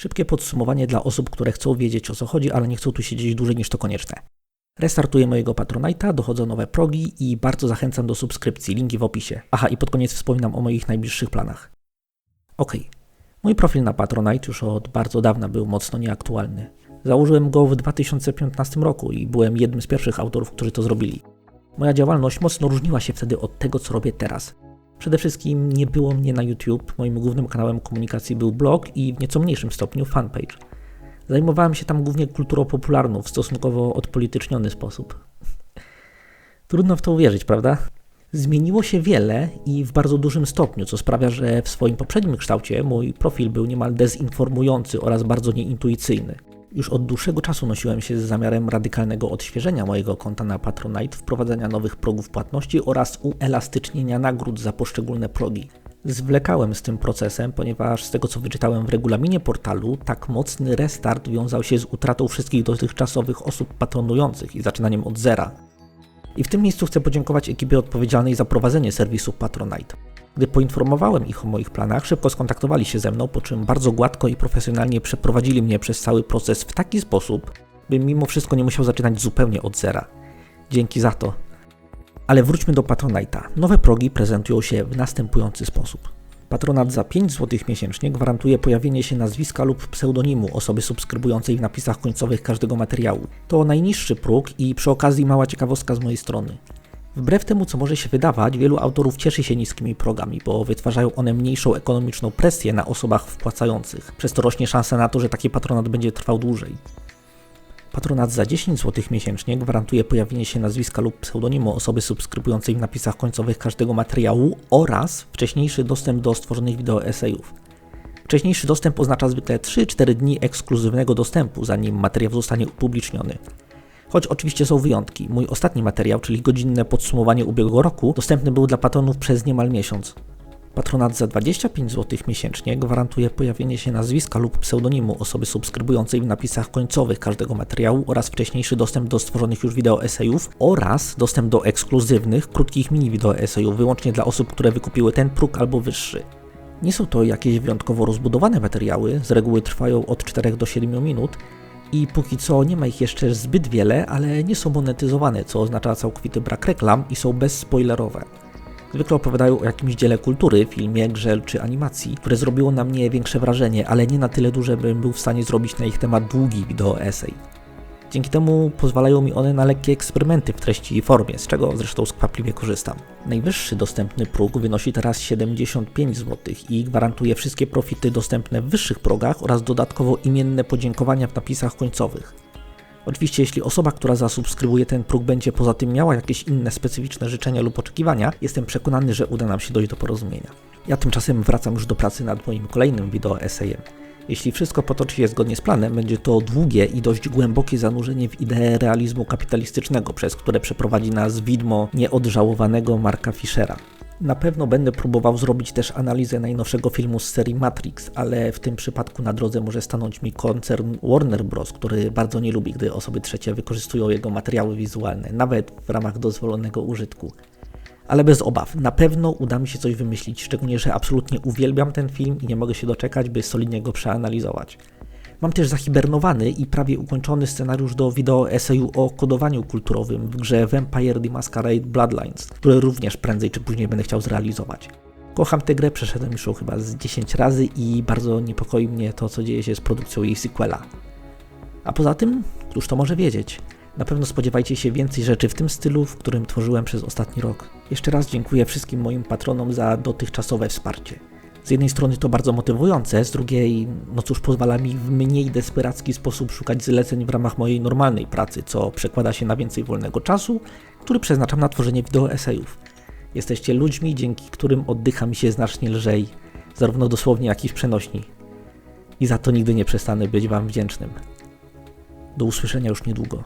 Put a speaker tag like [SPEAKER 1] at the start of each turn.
[SPEAKER 1] Szybkie podsumowanie dla osób, które chcą wiedzieć o co chodzi, ale nie chcą tu siedzieć dłużej niż to konieczne. Restartuję mojego Patronite'a, dochodzą nowe progi i bardzo zachęcam do subskrypcji, linki w opisie. Aha, i pod koniec wspominam o moich najbliższych planach. Okej. Mój profil na Patronite już od bardzo dawna był mocno nieaktualny. Założyłem go w 2015 roku i byłem jednym z pierwszych autorów, którzy to zrobili. Moja działalność mocno różniła się wtedy od tego, co robię teraz. Przede wszystkim nie było mnie na YouTube, moim głównym kanałem komunikacji był blog i w nieco mniejszym stopniu fanpage. Zajmowałem się tam głównie kulturą popularną w stosunkowo odpolityczniony sposób. Trudno w to uwierzyć, prawda? Zmieniło się wiele i w bardzo dużym stopniu, co sprawia, że w swoim poprzednim kształcie mój profil był niemal dezinformujący oraz bardzo nieintuicyjny. Już od dłuższego czasu nosiłem się z zamiarem radykalnego odświeżenia mojego konta na Patronite, wprowadzenia nowych progów płatności oraz uelastycznienia nagród za poszczególne progi. Zwlekałem z tym procesem, ponieważ z tego co wyczytałem w regulaminie portalu, tak mocny restart wiązał się z utratą wszystkich dotychczasowych osób patronujących i zaczynaniem od zera. I w tym miejscu chcę podziękować ekipie odpowiedzialnej za prowadzenie serwisu Patronite. Gdy poinformowałem ich o moich planach, szybko skontaktowali się ze mną, po czym bardzo gładko i profesjonalnie przeprowadzili mnie przez cały proces w taki sposób, bym mimo wszystko nie musiał zaczynać zupełnie od zera. Dzięki za to. Ale wróćmy do Patronite'a. Nowe progi prezentują się w następujący sposób. Patronat za 5 zł miesięcznie gwarantuje pojawienie się nazwiska lub pseudonimu osoby subskrybującej w napisach końcowych każdego materiału. To najniższy próg i przy okazji mała ciekawostka z mojej strony. Wbrew temu, co może się wydawać, wielu autorów cieszy się niskimi progami, bo wytwarzają one mniejszą ekonomiczną presję na osobach wpłacających. Przez to rośnie szansa na to, że taki patronat będzie trwał dłużej. Patronat za 10 zł miesięcznie gwarantuje pojawienie się nazwiska lub pseudonimu osoby subskrybującej w napisach końcowych każdego materiału oraz wcześniejszy dostęp do stworzonych wideo esejów. Wcześniejszy dostęp oznacza zwykle 3-4 dni ekskluzywnego dostępu, zanim materiał zostanie upubliczniony. Choć oczywiście są wyjątki. Mój ostatni materiał, czyli godzinne podsumowanie ubiegłego roku, dostępny był dla patronów przez niemal miesiąc. Patronat za 25 zł miesięcznie gwarantuje pojawienie się nazwiska lub pseudonimu osoby subskrybującej w napisach końcowych każdego materiału oraz wcześniejszy dostęp do stworzonych już wideo esejów oraz dostęp do ekskluzywnych, krótkich mini wideo esejów wyłącznie dla osób, które wykupiły ten próg albo wyższy. Nie są to jakieś wyjątkowo rozbudowane materiały, z reguły trwają od 4 do 7 minut i póki co nie ma ich jeszcze zbyt wiele, ale nie są monetyzowane, co oznacza całkowity brak reklam i są bezspoilerowe. Zwykle opowiadają o jakimś dziele kultury, filmie, grze czy animacji, które zrobiło na mnie większe wrażenie, ale nie na tyle duże, bym był w stanie zrobić na ich temat długi wideo essay. Dzięki temu pozwalają mi one na lekkie eksperymenty w treści i formie, z czego zresztą skwapliwie korzystam. Najwyższy dostępny próg wynosi teraz 75 zł i gwarantuje wszystkie profity dostępne w wyższych progach oraz dodatkowo imienne podziękowania w napisach końcowych. Oczywiście, jeśli osoba, która zasubskrybuje ten próg, będzie poza tym miała jakieś inne specyficzne życzenia lub oczekiwania, jestem przekonany, że uda nam się dojść do porozumienia. Ja tymczasem wracam już do pracy nad moim kolejnym wideo esejem. Jeśli wszystko potoczy się zgodnie z planem, będzie to długie i dość głębokie zanurzenie w ideę realizmu kapitalistycznego, przez które przeprowadzi nas widmo nieodżałowanego Marka Fischera. Na pewno będę próbował zrobić też analizę najnowszego filmu z serii Matrix, ale w tym przypadku na drodze może stanąć mi koncern Warner Bros., który bardzo nie lubi, gdy osoby trzecie wykorzystują jego materiały wizualne, nawet w ramach dozwolonego użytku. Ale bez obaw, na pewno uda mi się coś wymyślić, szczególnie, że absolutnie uwielbiam ten film i nie mogę się doczekać, by solidnie go przeanalizować. Mam też zahibernowany i prawie ukończony scenariusz do wideo eseju o kodowaniu kulturowym w grze Vampire the Masquerade Bloodlines, który również prędzej czy później będę chciał zrealizować. Kocham tę grę, przeszedłem już chyba z 10 razy i bardzo niepokoi mnie to, co dzieje się z produkcją jej sequela. A poza tym, któż to może wiedzieć? Na pewno spodziewajcie się więcej rzeczy w tym stylu, w którym tworzyłem przez ostatni rok. Jeszcze raz dziękuję wszystkim moim patronom za dotychczasowe wsparcie. Z jednej strony to bardzo motywujące, z drugiej, no cóż, pozwala mi w mniej desperacki sposób szukać zleceń w ramach mojej normalnej pracy, co przekłada się na więcej wolnego czasu, który przeznaczam na tworzenie wideo esejów. Jesteście ludźmi, dzięki którym oddycha mi się znacznie lżej, zarówno dosłownie, jak i w przenośni. I za to nigdy nie przestanę być Wam wdzięcznym. Do usłyszenia już niedługo.